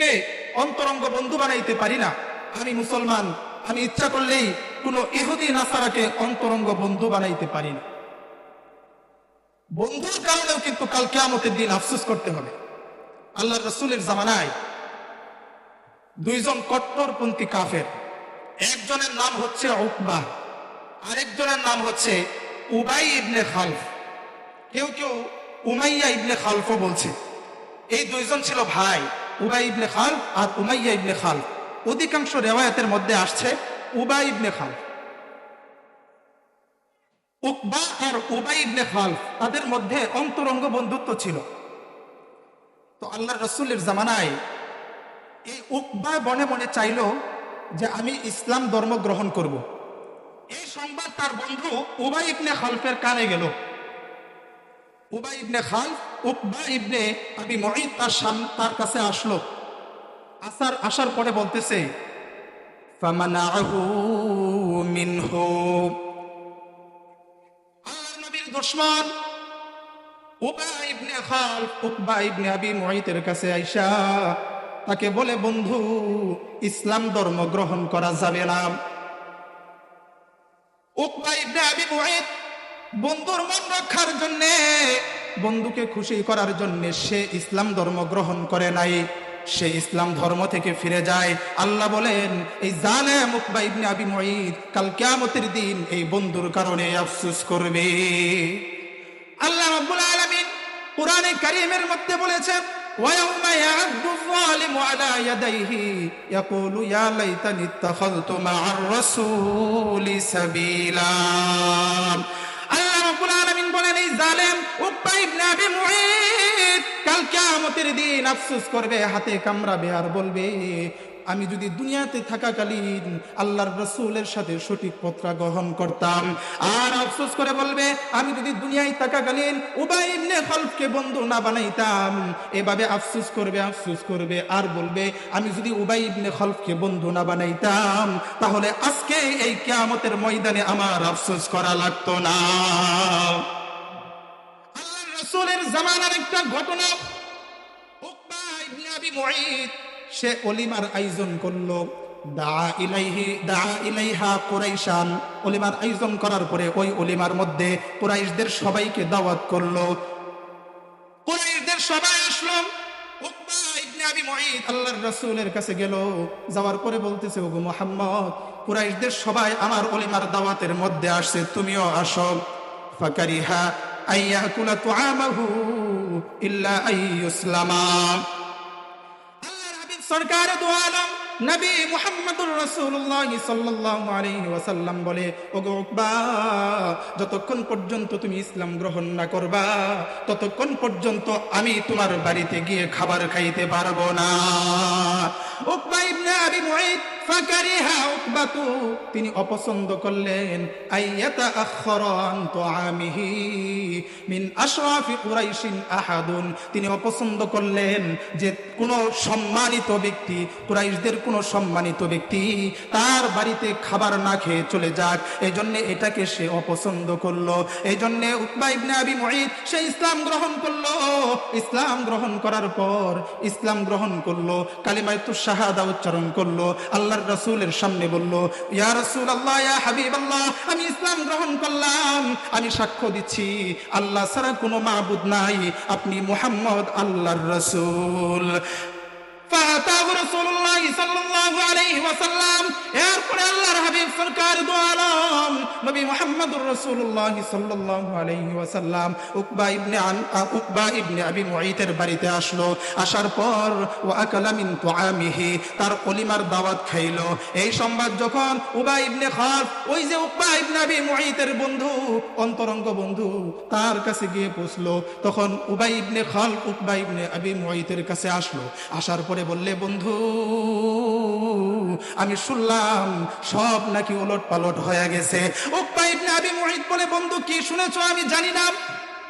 কে অন্তরঙ্গ বন্ধু বানাইতে পারি না। আমি মুসলমান, আমি ইচ্ছা করলেই কোনো ইহুদি নাসারাকে অন্তরঙ্গ বন্ধু বানাইতে পারি না। বন্ধুর কারণেও কিন্তু কাল কেয়ামতের দিন আফসোস করতে হবে। আল্লাহ রসুলের জামানায় দুইজন কট্টরপন্থী কাফের, একজনের নাম হচ্ছে উকবা, আরেকজনের নাম হচ্ছে উবাই ইবনে খালফ। কেউ কেউ উমাইয়া ইবনে খালফও বলছে। এই দুইজন ছিল ভাই। উবাই ইবনে খালফ আর উমাইয়া ইবনে খালফ অধিকাংশ রেওয়ায়তের মধ্যে আসছে উবাই ইবনে খালফ উকবা আর উবাই ইবনে খালফ তাদের মধ্যে অন্তরঙ্গ বন্ধুত্ব ছিল। তো আল্লাহ রসুলের জামানায় এই উকবা বনে মনে চাইল যে আমি ইসলাম ধর্ম গ্রহণ করব। এই সংবাদ তার বন্ধু উবাই ইবনে খালফের কানে গেল। উবাই ইবনে খালফ, উকবা ইবনে আবি মহিদ তার তার কাছে আসলো। আসার আসার পরে বলতেছে উবা কাছে আইসা তাকে বলে, বন্ধু, ইসলাম ধর্ম গ্রহণ করা যাবে না। উকবা ইবনে আবি মুঈত বন্ধুর মন রক্ষার জন্য বন্ধুকে খুশি করার জন্য সে ইসলাম ধর্ম গ্রহণ করে নাই সে ইসলাম ধর্ম থেকে ফিরে যায় আল্লাহ বলেন এই জালেম উকবা ইবনে আবি মুঈত কাল কিয়ামতের দিন এই বন্ধুর কারণে আফসোস করবে আল্লাহ রাব্বুল আলামিন কোরআনে কারীমের মধ্যে বলেছেন ويوم يعد الظالم على يديه يقول يا ليتني اتخذت مع الرسول سبيلا আল্লাহ রাব্বুল আলামিন বলেন, এই জালেম উকবা ইবনে দিন আফসোস করবে, হাতে কামড়াবে আর বলবে, আমি যদি দুনিয়াতে থাকাকালীন আল্লাহর রসুলের সাথে সঠিক পত্রা গ্রহণ করতাম। আর আফসোস করে বলবে, আমি যদি দুনিয়ায় থাকাকালীন উবাই ইবনে খলফকে বন্ধু না বানাইতাম, এভাবে আফসোস করবে আফসোস করবে আর বলবে, আমি যদি উবাই ইবনে খলফকে বন্ধু না বানাইতাম, তাহলে আজকে এই কিয়ামতের ময়দানে আমার আফসোস করা লাগতো না। জামানার একটা ঘটনা। সে অলিমার আয়োজন করল। আয়োজন করার পরে ওই অলিমার মধ্যে সবাইকে দাওয়াত করল। সবাই আল্লাহর রাসূলের কাছে গেল। যাওয়ার পরে বলতেছে মুহাম্মদ, কুরাইশদের সবাই আমার অলিমার দাওয়াতের মধ্যে আসছে, তুমিও আসো। ফাকারিহা আইয়াকুলা তুআমাহু ইল্লা আইয়ুসলামা আল্লাহর হাবিব সরকার দু আলম নবী মুহাম্মদুর রাসূলুল্লাহ সাল্লাল্লাহু আলাইহি ওয়াসাল্লাম বলে, ওগো উকবা, যতক্ষণ পর্যন্ত তুমি ইসলাম গ্রহণ না করবা, ততক্ষণ পর্যন্ত আমি তোমার বাড়িতে গিয়ে খাবার খাইতে পারব না। উকবা ইবনে আবি মুঈত ফাকারিহা উকবাতু। তিনি অপছন্দ করলেন, আইয়াতা আখরান তুআমিহি মিন আশরাফি কুরাইশিন আহাদুন। তিনি অপছন্দ করলেন যে কোনো সম্মানিত ব্যক্তি কুরাইশদের সম্মানিত ব্যক্তি তার বাড়িতে খাবার না খেয়ে চলে যাক। এই জন্য এটাকে সে অপছন্দ করল। এই জন্য সে ইসলাম গ্রহণ করল। ইসলাম গ্রহণ করার পর ইসলাম গ্রহণ করল কালিমায়তু শাহাদা উচ্চারণ করল, আল্লাহর রাসূলের সামনে বলল, ইয়া রসুল রাসূলুল্লাহ, ইয়া হাবিব আল্লাহ আমি ইসলাম গ্রহণ করলাম, আমি সাক্ষ্য দিচ্ছি, আল্লাহ ছাড়া কোনো মাহবুদ নাই, আপনি মুহাম্মদ আল্লাহর রাসূল। এরপরে আল্লাহর হাবিব সরকার দু আলম নবী মুহাম্মদুর রাসূলুল্লাহ সাল্লাল্লাহু আলাইহি ওয়াসাল্লাম উকবা ইবনে উকবা ইবনে আবি মুঈতের বাড়িতে আসলো। আসার পর, ওয়া আকালা মিন তুআমিহি, তার অলিমার দাওয়াত খাইলো। এই সংবাদ যখন উবা ইবনে খালফ ওই যে উকবা ইবনে আবি মুঈতের বন্ধু, অন্তরঙ্গ বন্ধু, তার কাছে গিয়ে পৌঁছলো। তখন উবাই ইবনে খালফ উকবা ইবনে আবি মুঈতের কাছে আসলো। আসার পরে বললে, বন্ধু, আমি শুনলাম সব নাকি ওলট পালট হয়ে গেছে। উকবা ইবনে আবি মুঈত বলে, বন্ধু, কি শুনেছো? আমি জানি না।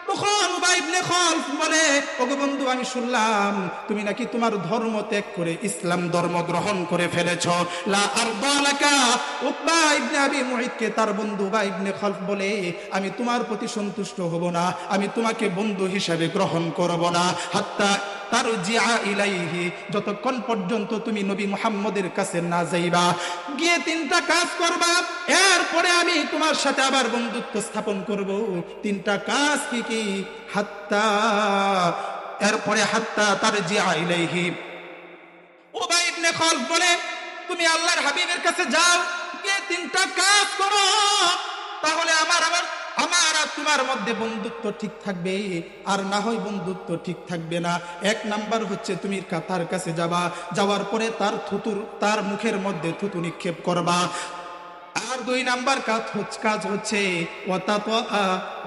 তখন উবাই ইবনে খালফ বলে, ওগো বন্ধু, আমি শুনলাম তুমি নাকি তোমার ধর্ম ত্যাগ করে ইসলাম ধর্ম গ্রহণ করে ফেলেছ। লা আরদালাকা উকবা ইবনে আবি মুঈতকে তার বন্ধু উবাই ইবনে খালফ বলে, আমি তোমার প্রতি সন্তুষ্ট হব না। আমি তোমাকে বন্ধু হিসাবে গ্রহণ করব না। হাত্তা তারজিআ ইলাইহি, যতক্ষণ পর্যন্ত তুমি নবী মুহাম্মদের কাছে না যাইবা, গিয়ে তিনটা কাজ করবা, এরপরে আমি তোমার সাথে আবার বন্ধুত্ব স্থাপন করব। তিনটা কাজ কি কি? হাত্তা, এরপরে হাত্তা তারজিআ ইলাইহি। উবাই ইবনে খালফ বলে, তুমি আল্লাহর হাবিবের কাছে যাও, গিয়ে তিনটা কাজ করো, তাহলে আমার আমার আমার আর তোমার মধ্যে বন্ধুত্ব ঠিক থাকবে, আর না হয় বন্ধুত্ব ঠিক থাকবে না। এক নাম্বার হচ্ছে তুমি তার কাছে যাবা, যাওয়ার পরে তার থুতুর, তার মুখের মধ্যে থুতু নিক্ষেপ করবা। দুই নাম্বার কাজ হচ্ছে কাজ হচ্ছে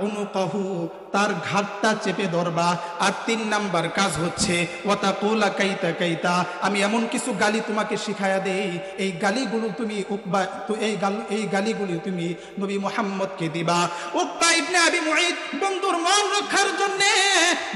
অনুকাহু তার ঘাটটা চেপে ধরবা। আর তিন নাম্বার কাজ হচ্ছে ওয়াতা কোলা কাইতা কাইতা, আমি এমন কিছু গালি তোমাকে শিখায়া দেই, এই গালিগুলো তুমি উকবা এই গাল এই গালিগুলি তুমি নবী মোহাম্মদকে দিবা। উকবা ইবনে আবি মুঈদ, বন্ধুর মন রক্ষার জন্য,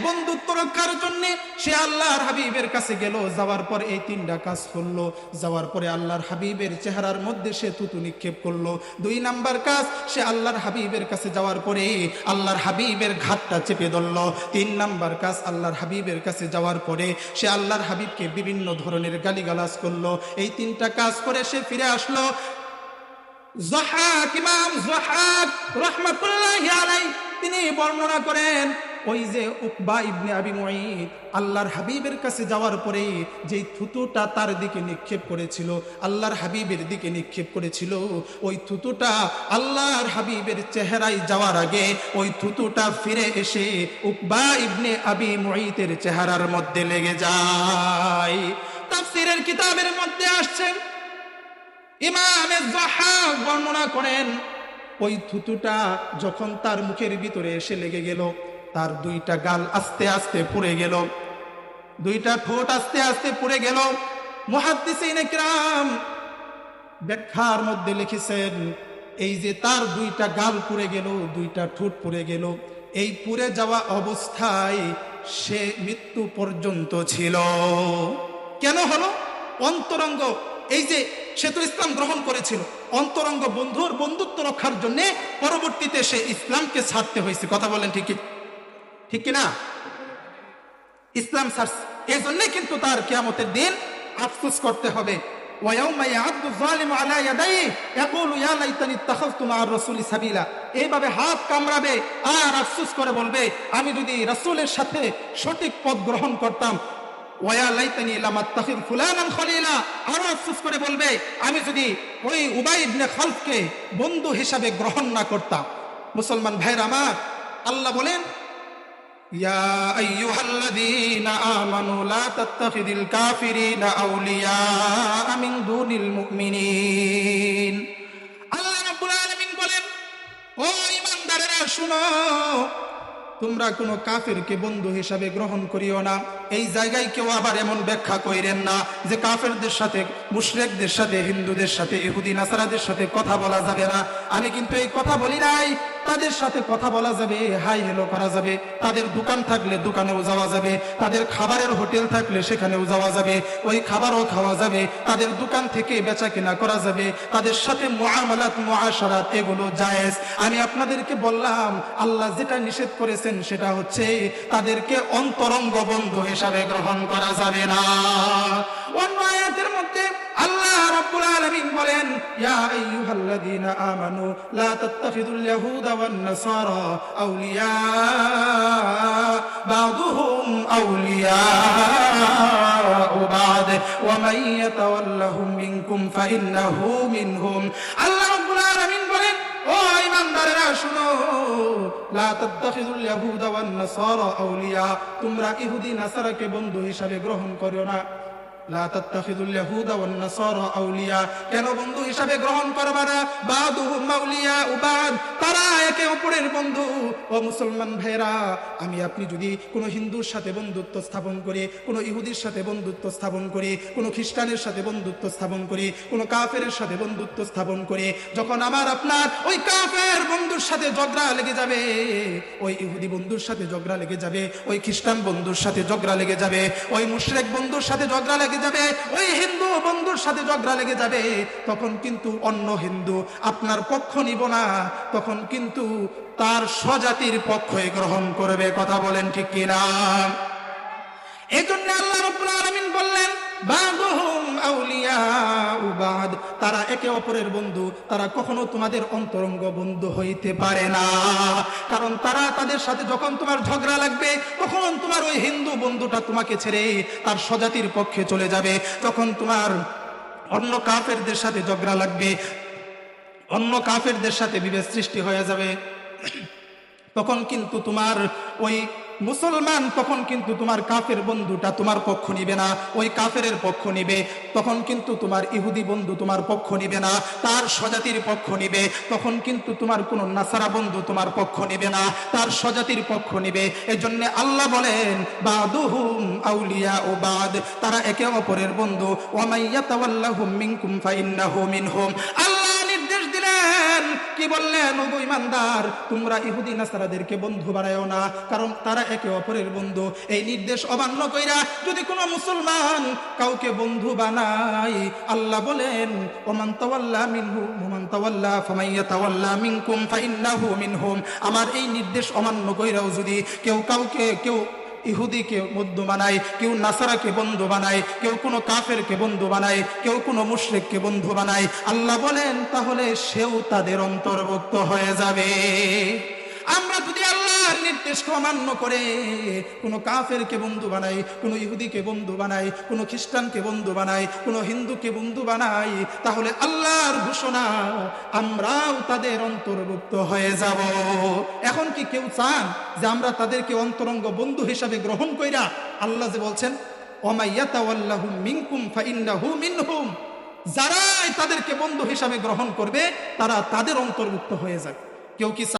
বন্ধুত্ব রক্ষার জন্য, সে আল্লাহর হাবিবের কাছে গেল, যাওয়ার পর এই তিনটা কাজ করল, যাওয়ার পরে আল্লাহর হাবিবের চেহারার মধ্যে সে থুতু নিক্ষেপ করল। দুই নাম্বার কাজ, সে আল্লাহর হাবিবের কাছে যাওয়ার পরে আল্লাহর হাবিবের ঘাটটা চেপে ধরলো। তিন নাম্বার কাজ, আল্লাহর হাবিবের কাছে যাওয়ার পরে সে আল্লাহর হাবিবকে বিভিন্ন ধরনের গালিগালাজ করল। এই তিনটা কাজ করে সে ফিরে আসলো। জহাক, ইমাম জহাক রহমাতুল্লাহি তিনি বর্ণনা করেন ওই যে উকবা ইবনে আবি মুঈদ আল্লাহর হাবিবের কাছে যাওয়ার পরে যেই থুতুটা তার দিকে নিক্ষেপ করেছিল, আল্লাহর হাবিবের দিকে নিক্ষেপ করেছিল, ওই থুতুটা আল্লাহর হাবিবের চেহারায় যাওয়ার আগে ওই থুতুটা ফিরে এসে উকবা ইবনে আবি মুঈদের চেহারার মধ্যে লেগে যায়। তাফসীরের কিতাবের মধ্যে আসছে, ইমামে জাহাক বর্ণনা করেন, ওই থুতুটা যখন তার মুখের ভিতরে এসে লেগে গেল তার দুইটা গাল আস্তে আস্তে পুড়ে গেল। দুইটা ঠোঁট আস্তে আস্তে পুড়ে গেল। মুহাদ্দিসিন ব্যাখ্যার মধ্যে লিখেছেন, এই যে তার দুইটা গাল পুড়ে গেল, দুইটা ঠোঁট পুড়ে গেল, এই পুড়ে যাওয়া অবস্থায় সে মৃত্যু পর্যন্ত ছিল। কেন হলো? অন্তরঙ্গ, এই যে সেতু ইসলাম গ্রহণ করেছিল, অন্তরঙ্গ বন্ধুর বন্ধুত্ব রক্ষার জন্য পরবর্তীতে সে ইসলামকে ছাড়তে হয়েছে। কথা বলেন ঠিক ঠিক কিনা? ইসলাম সার্স এই জন্য কিন্তু তার কেয়ামতের দিন আফসোস করতে হবে। হাত বলবে, আমি যদি সাথে সঠিক পথ গ্রহণ করতাম আফসুস করে বলবে, আমি যদি ওই উবাই খালফকে বন্ধু হিসাবে গ্রহণ না করতাম। মুসলমান ভাইরা আমার, আল্লাহ বলেন يا أيها الذين آمنوا لا تتخذوا الكافرين أولياء من دون المؤمنين আল্লাহ রাব্বুল আলামিন বলেন ও ইমানদারেরা শুনো তোমরা কোনো কাফেরকে বন্ধু হিসাবে গ্রহণ করিও না এই জায়গায় কেউ আবার এমন ব্যাখ্যা কইরেন না যে কাফেরদের সাথে মুশরেকদের সাথে হিন্দুদের সাথে ইহুদি নাসারাদের সাথে কথা বলা যাবে না আমি কিন্তু এই কথা বলি নাই তাদের সাথে কথা বলা যাবে, হাই হেলো করা যাবে, তাদের দোকান থাকলে দোকানেও যাওয়া যাবে, তাদের খাবারের হোটেল থাকলে সেখানেও যাওয়া যাবে, ওই খাবারও খাওয়া যাবে, তাদের দোকান থেকে বেচা কেনা করা যাবে, তাদের সাথে মুআমালাত, মুআশারাত এগুলো জায়েজ। আমি আপনাদেরকে বললাম, আল্লাহ যেটা নিষেধ করেছেন সেটা হচ্ছে, তাদেরকে অন্তরঙ্গ বন্ধু হিসাবে গ্রহণ করা যাবে না। অন্য আয়াতের মধ্যে আল্লাহ রাব্বুল আলামিন বলেন, ইয়া আইয়ুহাল্লাযীনা আমানু লা তাত্তাখিযুল ইয়াহুদা ওয়ান নাসারা আউলিয়া, বা'দুহুম আউলিয়া বা'দ, ওয়া মান ইয়াতাওয়াল্লাহুম মিনকুম ফাইন্নাহু মিনহুম। আল্লাহ রাব্বুল আলামিন বলেন, ও ইমানদারেরা শুনো, লা তাত্তাখিযুল ইয়াহুদা ওয়ান নাসারা আউলিয়া, তোমরা ইহুদি, নাসারাকে বন্ধু হিসাবে গ্রহণ করো না। আমি আপনি যদি হিন্দুর সাথে বন্ধুত্ব স্থাপন করি ইহুদির সাথে বন্ধুত্ব স্থাপন করি খ্রিস্টানের সাথে বন্ধুত্ব স্থাপন করি, কোনো কাফেরের সাথে বন্ধুত্ব স্থাপন করি, যখন আমার আপনার ওই কাফের বন্ধুর সাথে ঝগড়া লেগে যাবে, ওই ইহুদি বন্ধুর সাথে ঝগড়া লেগে যাবে, ওই খ্রিস্টান বন্ধুর সাথে ঝগড়া লেগে যাবে, ওই মুশরেক বন্ধুর সাথে ঝগড়া লেগে যাবে, ওই হিন্দু বন্ধুর সাথে ঝগড়া লেগে যাবে। তখন কিন্তু অন্য হিন্দু আপনার পক্ষ নিব না, তখন কিন্তু তার স্বজাতির পক্ষই গ্রহণ করবে, কথা বলেন ঠিক কিনা? এই জন্য আল্লাহ রব্বুল আলামিন বললেন বাবু আউলিয়াউ বাদ, তারা একে অপরের বন্ধু, তারা কখনো তোমাদের অন্তরঙ্গ বন্ধু হইতে পারে না। কারণ তারা তাদের সাথে যখন তোমার ঝগড়া লাগবে, তখন তোমার ওই হিন্দু বন্ধুটা তোমাকে ছেড়ে তার স্বজাতির পক্ষে চলে যাবে। তখন তোমার অন্য কাফেরদের সাথে ঝগড়া লাগবে, অন্য কাফেরদের সাথে বিভেদ সৃষ্টি হয়ে যাবে। তখন কিন্তু তোমার ওই মুসলমান, তখন কিন্তু তোমার কাফের বন্ধুটা তোমার পক্ষ নিবে না, ওই কাফেরের পক্ষ নিবে। তখন কিন্তু তোমার ইহুদি বন্ধু তোমার পক্ষ নিবে না, তার স্বজাতির পক্ষ নিবে। তখন কিন্তু তোমার কোনো নাসারা বন্ধু তোমার পক্ষ নিবে না, তার স্বজাতির পক্ষ নিবে। এজন্য আল্লাহ বলেন, বাদুহুম আউলিয়া ও বাদ, তারা একে অপরের বন্ধু। ওয়ামাইয়া তাওয়াল্লাহুম মিনকুম ফাইন্নাহু মিনহুম। আল্লাহ দিলেন কি বললেন? ওগো ইমানদার, তোমরা ইহুদি নাসারাদেরকে বন্ধু বানায়ও না, কারণ তারা একে অপরের বন্ধু। এই নির্দেশ অমান্য কইরা যদি কোনো মুসলমান কাউকে বন্ধু বানায়, আল্লাহ বলেন, ওমান তাওয়াল্লা মিনহু, ওমান তাওয়াল্লা ফামাইয়া তাওয়াল্লা মিনকুম, ফাইন্নাহু মিনহুম। আমার এই নির্দেশ অমান্য কইরাও যদি কেউ কাউকে, কেউ ইহুদিকে বন্ধু বানায়, কেউ নাসারাকে বন্ধু বানায়, কেউ কোনো কাফেরকে বন্ধু বানায়, কেউ কোনো মুশরিককে বন্ধু বানায়। আল্লাহ বলেন, তাহলে সেও তাদের অন্তর্ভুক্ত হয়ে যাবে। আমরা যদি আল্লাহর নির্দেশকে অমান্য করে কোনো কাফেরকে বন্ধু বানাই, কোনো ইহুদিকে বন্ধু বানাই, কোনো খ্রিস্টানকে বন্ধু বানাই, কোনো হিন্দুকে বন্ধু বানাই, তাহলে আল্লাহর ঘোষণা আমরাও তাদের অন্তর্ভুক্ত হয়ে যাব। এখন কি কেউ চান যে আমরা তাদেরকে অন্তরঙ্গ বন্ধু হিসাবে গ্রহণ কইরা আল্লাহ যে বলছেন যারাই তাদেরকে বন্ধু হিসাবে গ্রহণ করবে, তারা তাদের অন্তর্ভুক্ত হয়ে যাবে কেউ কি